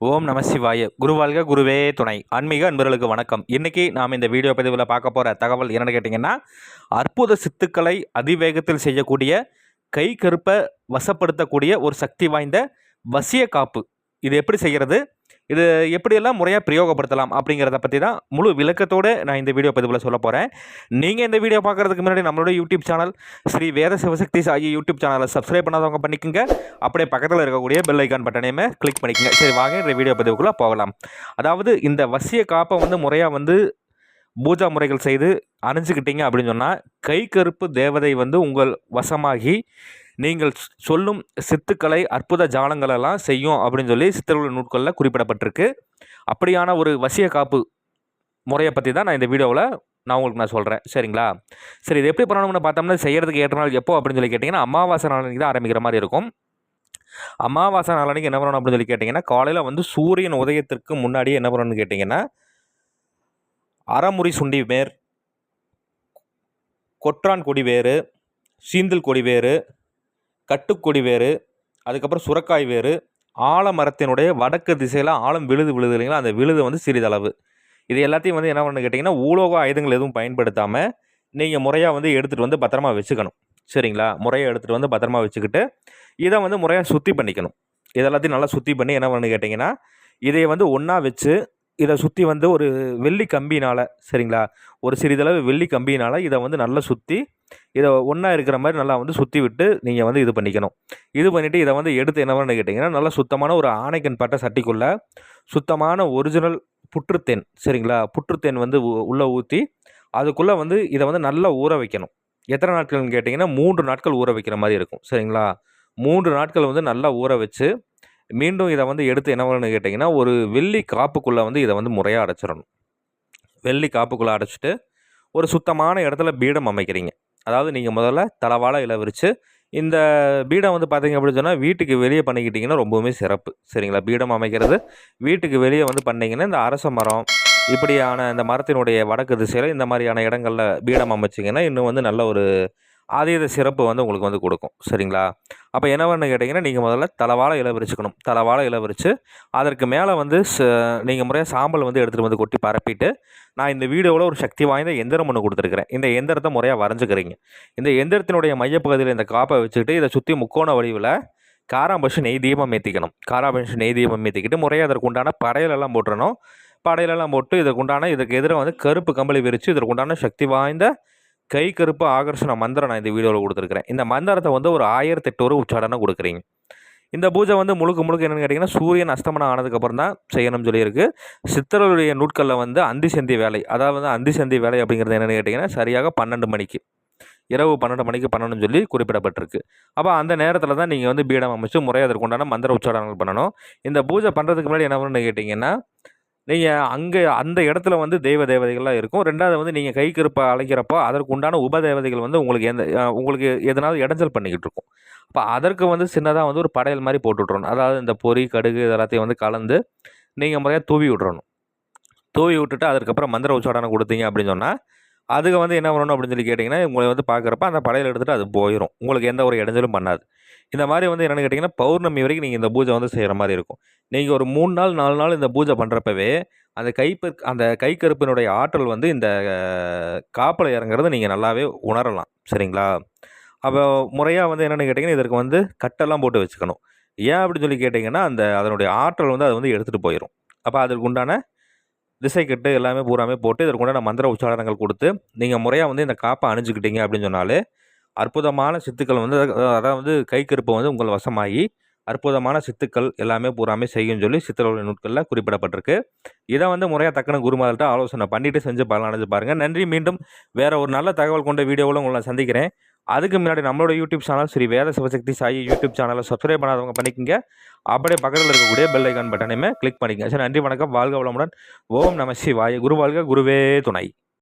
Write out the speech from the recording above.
ஓம் நம சிவாய. குருவாழ்க குருவே துணை. ஆன்மீக அன்பர்களுக்கு வணக்கம். இன்றைக்கி நாம் இந்த வீடியோ பதிவில் பார்க்க போகிற தகவல் என்னென்னு கேட்டிங்கன்னா அற்புத சித்துக்களை அதிவேகத்தில் செய்யக்கூடிய கை கருப்பை வசப்படுத்தக்கூடிய ஒரு சக்தி வாய்ந்த வசிய காப்பு இது எப்படி செய்கிறது இது எப்படியெல்லாம் முறையாக பிரயோகப்படுத்தலாம் அப்படிங்கிறத பற்றி தான் முழு விளக்கத்தோடு நான் இந்த வீடியோ பதிவில் சொல்ல போகிறேன் நீங்கள் இந்த வீடியோ பார்க்குறதுக்கு முன்னாடி நம்மளோட YouTube channel Sri Veda Sivasakthi Sai YouTube சேனலை சப்ஸ்கிரைப் பண்ணாதவங்க பண்ணிக்கோங்க. அப்படியே பக்கத்தில் இருக்கக்கூடிய பெல் ஐக்கான் பட்டனையுமே கிளிக் பண்ணிக்கோங்க. சரி வாங்க இந்த வீடியோ பதிவுக்குள்ளே போகலாம். அதாவது இந்த வசிய காப்பை வந்து முறையாக வந்து பூஜா முறைகள் செய்து அணிஞ்சுக்கிட்டீங்க அப்படின்னு சொன்னால் கை கருப்பு தேவதை வந்து உங்கள் வசமாகி நீங்கள் சொல்லும் சித்துக்களை அற்புத ஜாலங்களெல்லாம் செய்யும் அப்படின்னு சொல்லி சித்தர்கள் நூட்களில் குறிப்பிடப்பட்டிருக்கு. அப்படியான ஒரு வசிய காப்பு முறையை பற்றி தான் நான் இந்த வீடியோவில் நான் உங்களுக்கு நான் சொல்கிறேன் சரிங்களா? சரி இது எப்படி பண்ணணும்னு பார்த்தோம்னா செய்கிறதுக்கு ஏற்ற நாள் எப்போ அப்படின்னு சொல்லி கேட்டிங்கன்னா அமாவாசை நாளன்னைக்கு தான் ஆரம்பிக்கிற மாதிரி இருக்கும். அமாவாசை நாளன்னைக்கு என்ன பண்ணணும் அப்படின்னு சொல்லி கேட்டிங்கன்னா காலையில் வந்து சூரியன் உதயத்திற்கு முன்னாடியே என்ன பண்ணணும்னு கேட்டிங்கன்னா அறமுறி சுண்டி வேர் கொற்றான் கொடி வேறு சீந்தல் கொடி வேறு கட்டுக்கொடி வேறு அதுக்கப்புறம் சுரக்காய் வேறு. ஆலமரத்தினுடைய வடக்கு திசையில் ஆழம் விழுது விழுது இல்லைங்களா? அந்த விழுது வந்து சிறிதளவு. இது எல்லாத்தையும் வந்து என்ன பண்ணு கேட்டிங்கன்னா ஊலோக ஆயுதங்கள் எதுவும் பயன்படுத்தாமல் நீங்கள் முறையாக வந்து எடுத்துகிட்டு வந்து பத்திரமா வச்சுக்கணும். சரிங்களா? முறையாக எடுத்துகிட்டு வந்து பத்திரமா வச்சுக்கிட்டு இதை வந்து முறையாக சுத்தி பண்ணிக்கணும். இதெல்லாத்தையும் நல்லா சுத்தி பண்ணி என்ன பண்ணு கேட்டிங்கன்னா இதை வந்து ஒன்றா வச்சு இதை சுற்றி வந்து ஒரு வெள்ளி கம்பினால் சரிங்களா? ஒரு சிறிதளவு வெள்ளி கம்பியினால் இதை வந்து நல்லா சுற்றி இதை ஒன்றா இருக்கிற மாதிரி நல்லா வந்து சுற்றி விட்டு நீங்கள் வந்து இது பண்ணிக்கணும். இது பண்ணிவிட்டு இதை வந்து எடுத்து என்ன பண்ணு கேட்டிங்கன்னா நல்லா சுத்தமான ஒரு ஆணைக்கன் பட்ட சட்டிக்குள்ளே சுத்தமான ஒரிஜினல் புற்றுத்தேன் சரிங்களா? புற்றுத்தேன் வந்து உள்ளே ஊற்றி அதுக்குள்ளே வந்து இதை வந்து நல்லா ஊற வைக்கணும். எத்தனை நாட்கள்னு கேட்டிங்கன்னா மூன்று நாட்கள் ஊற வைக்கிற மாதிரி இருக்கும் சரிங்களா? மூன்று நாட்கள் வந்து நல்லா ஊற வச்சு மீண்டும் இதை வந்து எடுத்து என்ன பண்ணணும்னு கேட்டிங்கன்னா ஒரு வெள்ளி காப்புக்குள்ளே வந்து இதை வந்து முறையாக அடைச்சிடணும். வெள்ளி காப்புக்குள்ளே அடைச்சிட்டு ஒரு சுத்தமான இடத்துல பீடம் அமைக்கிறீங்க. அதாவது நீங்கள் முதல்ல தலைவாழை இலை விரித்து இந்த பீடம் வந்து பார்த்தீங்க அப்படின்னு சொன்னால் வீட்டுக்கு வெளியே பண்ணிக்கிட்டிங்கன்னா ரொம்பவுமே சிறப்பு. சரிங்களா? பீடம் அமைக்கிறது வீட்டுக்கு வெளியே வந்து பண்ணிங்கன்னா இந்த அரச மரம் இப்படியான இந்த மரத்தினுடைய வடக்கு திசையில் இந்த மாதிரியான இடங்களில் பீடம் அமைச்சிங்கன்னா இன்னும் வந்து நல்ல ஒரு அதீத சிறப்பு வந்து உங்களுக்கு வந்து கொடுக்கும். சரிங்களா? அப்போ என்ன பண்ணு கேட்டிங்கன்னா நீங்கள் முதல்ல தலைவாழ இலை விரிச்சுக்கணும். தலவாழை இலை விரித்து அதற்கு மேலே வந்து நீங்கள் முறையாக சாம்பல் வந்து எடுத்துகிட்டு வந்து கொட்டி பரப்பிட்டு நான் இந்த வீடியோவில் ஒரு சக்தி வாய்ந்த எந்திரம் ஒன்று கொடுத்துருக்குறேன். இந்த எந்திரத்தை முறையாக வரைஞ்சிக்கிறீங்க. இந்த எந்திரத்தினுடைய மையப்பகுதியில் இந்த காப்பை வச்சுக்கிட்டு இதை சுற்றி முக்கோண வடிவில் காராம்பஷு நெய் தீபம் ஏற்றிக்கணும் காராம்பஷு நெய் தீபம் ஏற்றிக்கிட்டு முறையாக அதற்கு உண்டான படையலெல்லாம் போட்டுறணும். போட்டு இதற்குண்டான இதுக்கு எதிராக வந்து கருப்பு கம்பளி விரித்து இதற்குண்டான சக்தி வாய்ந்த கை கருப்பு ஆகர்ஷண மந்திரம் நான் இந்த வீடியோவில் கொடுத்துருக்குறேன். இந்த மந்திரத்தை வந்து ஒரு ஆயிரத்தி எட்டு ஒரு உச்சாடனை கொடுக்குறீங்க. இந்த பூஜை வந்து முழுக்க முழுக்க என்னென்னு கேட்டிங்கன்னா சூரியன் அஸ்தமனம் ஆனதுக்கப்புறம் தான் செய்யணும்னு சொல்லியிருக்கு. சித்தர்களுடைய நூட்களில் வந்து அந்தி சந்தி வேலை. அதாவது வந்து அந்தி சந்தி வேலை அப்படிங்கிறது என்னென்னு கேட்டிங்கன்னா சரியாக பன்னெண்டு மணிக்கு. இரவு பன்னெண்டு மணிக்கு பண்ணணும்னு சொல்லி குறிப்பிடப்பட்டிருக்கு. அப்போ அந்த நேரத்தில் தான் நீங்கள் வந்து பீடம் அமைச்சு முறையாக அதற்கு உண்டான மந்திர உச்சாரணங்கள் பண்ணணும். இந்த பூஜை பண்ணுறதுக்கு முன்னாடி என்ன பண்ணணும்னு கேட்டிங்கன்னா நீங்கள் அங்கே அந்த இடத்துல வந்து தெய்வ தேவதைகள்லாம் இருக்கும். ரெண்டாவது வந்து நீங்கள் கை கருப்பை அழைக்கிறப்போ அதற்கு உண்டான உபதேவதைகள் வந்து உங்களுக்கு எந்த உங்களுக்கு எதனாவது இடைஞ்சல் பண்ணிக்கிட்டு இருக்கும். அப்போ அதற்கு வந்து சின்னதாக வந்து ஒரு படையல் மாதிரி போட்டு விட்றணும் அதாவது இந்த பொரி கடுகு இதெல்லாத்தையும் வந்து கலந்து நீங்கள் முறையாக தூவி விட்றணும் தூவி விட்டுட்டு அதுக்கப்புறம் மந்திர உச்சாடனை கொடுத்தீங்க அப்படின்னு சொன்னால் அதுக்கு வந்து என்ன பண்ணணும் அப்படின்னு சொல்லி கேட்டிங்கன்னா உங்களை வந்து பார்க்குறப்ப அந்த படையல் எடுத்துகிட்டு அது போயிடும் உங்களுக்கு எந்த ஒரு இடைஞ்சலும் பண்ணாது. இந்த மாதிரி வந்து என்னென்னு கேட்டிங்கன்னா பௌர்ணமி வரைக்கும் நீங்கள் இந்த பூஜை வந்து செய்கிற மாதிரி இருக்கும். நீங்கள் ஒரு மூணு நாள் நாலு நாள் இந்த பூஜை பண்ணுறப்பவே அந்த கைப்பு அந்த கை கருப்பினுடைய ஆற்றல் வந்து இந்த காப்பில் இறங்குறத நீங்கள் நல்லாவே உணரலாம். சரிங்களா? அப்போ முறையாக வந்து என்னென்னு கேட்டிங்கன்னா இதற்கு வந்து கட்டெல்லாம் போட்டு வச்சுக்கணும். ஏன் அப்படின்னு சொல்லி கேட்டிங்கன்னா அந்த அதனுடைய ஆற்றல் வந்து அது வந்து எடுத்துகிட்டு போயிடும் அப்போ அதற்கு உண்டான திசை கட்டு எல்லாமே பூராமே போட்டு இதற்கு உண்டான மந்திர உச்சாரணங்கள் கொடுத்து நீங்கள் முறையாக வந்து இந்த காப்பை அணிஞ்சுக்கிட்டீங்க அப்படின்னு சொன்னாலே அற்புதமான சித்துக்கள் வந்து அதாவது கை கருப்பு வந்து உங்கள் வசமாகி அற்புதமான சித்துக்கள் எல்லாமே பூராமே செய்யும் சொல்லி சித்தரோட நூட்களில் குறிப்பிடப்பட்டிருக்கு. இதை வந்து முறையாக தக்கன குருமாதல்கிட்ட ஆலோசனை பண்ணிவிட்டு செஞ்சு பலனடைஞ்சு பாருங்கள் நன்றி. மீண்டும் வேற ஒரு நல்ல தகவல் கொண்ட வீடியோவில் உங்களை நான் சந்திக்கிறேன். அதுக்கு முன்னாடி நம்மளோட YouTube channel Sri Veda Sivasakthi Sai YouTube சேனலை சப்ஸ்கிரைப் பண்ணாதவங்க பண்ணிக்கங்க. அப்படியே பக்கத்தில் இருக்கக்கூடிய பெல் ஐக்கான் பட்டனையுமே கிளிக் பண்ணிக்கங்க. சரி நன்றி வணக்கம். வாழ்க வளமுடன். ஓம் நம சிவாய. குரு வாழ்க குருவே துணை.